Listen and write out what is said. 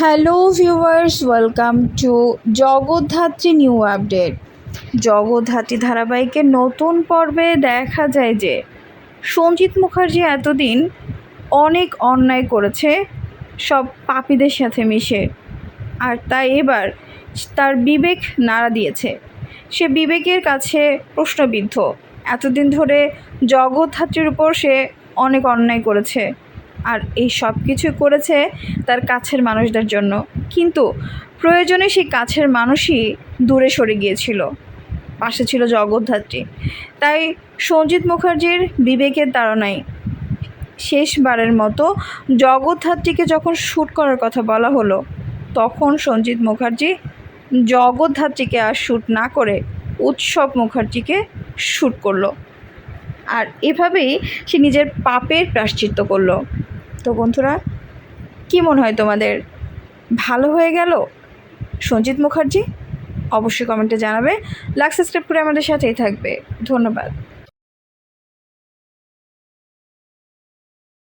Hello viewers welcome to Jagaddhatri new update Jagaddhatri ধারাবাহিকের নতুন পর্বে দেখা যায় যে সঞ্জিত মুখার্জি এতদিন অনেক অন্যায় করেছে, সব পাপীদের সাথে মিশে। আর তাই এবার তার বিবেক নাড়া দিয়েছে। সে বিবেকের কাছে প্রশ্নবিদ্ধ। এতদিন ধরে জগদ্ধাত্রীর উপর সে অনেক অন্যায় করেছে। আর এই সব কিছু করেছে তার কাছের মানুষদের জন্য। কিন্তু প্রয়োজনে সেই কাছের মানুষই দূরে সরে গিয়েছিল। পাশে ছিল জগদ্ধাত্রী তাই সঞ্জিত মুখার্জির বিবেকের তাড়নায় শেষবারের মতো জগদ্ধাত্রীকে যখন শ্যুট করার কথা বলা হলো, তখন সঞ্জিত মুখার্জি জগদ্ধাত্রীকে আর শ্যুট না করে উৎসব মুখার্জিকে শ্যুট করল। আর এভাবেই সে নিজের পাপের প্রাশ্চিত্য করল। তো বন্ধুরা, কি মনে হয় তোমাদের? ভালো হয়ে গেল? সঞ্জিত মুখার্জি অবশ্যই কমেন্টে জানাবে। লাইক সাবস্ক্রাইব করে আমাদের সাথেই থাকবে। ধন্যবাদ।